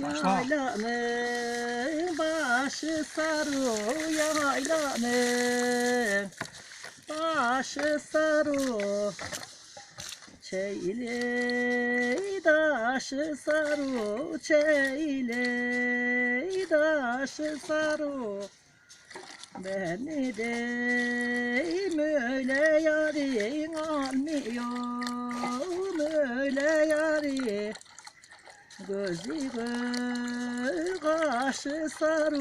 Yaylanın başı sarı yaylanın başı sarı Çeyle daşı sarı çeyle daşı sarı. Beni de öyle yarin almıyor öyle yari Gözü gö- kaşı sarı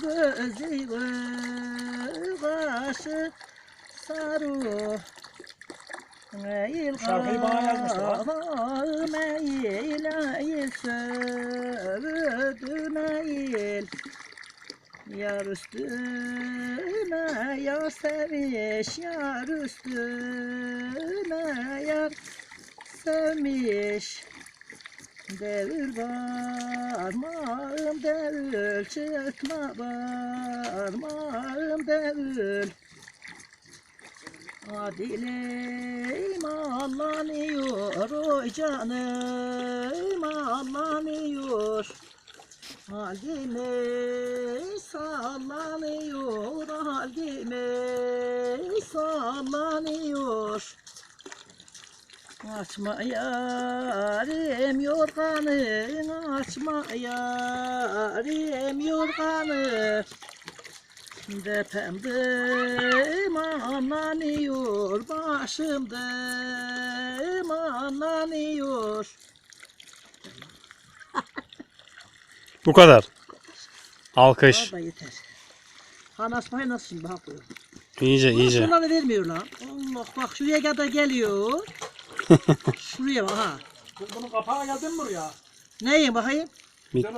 gözü gö- kaşı sarı Meyil Şarkıyı bana yazmışlar, eğil eğil sövdü meyil. Yar üstüne yar sevmiş Yar üstüne yar sevmiş Devir parmağım devir çıkma parmağım devir. Adilim allanıyor oy canım allanıyor. Halime sallanıyor halime sallanıyor Açma yarim yorganı açma yarim yorganı Depemdim anlanıyor başımdım anlanıyor Bu kadar. Alkış. Daha da yeter. Anasmayı nasıl şimdi bakıyor. İyice iyice. Şunları vermiyor lan. Allah bak şuraya kadar geliyor. Şuraya bak ha. Bu- Bunun kapağı geldi mi buraya? Neye bakayım?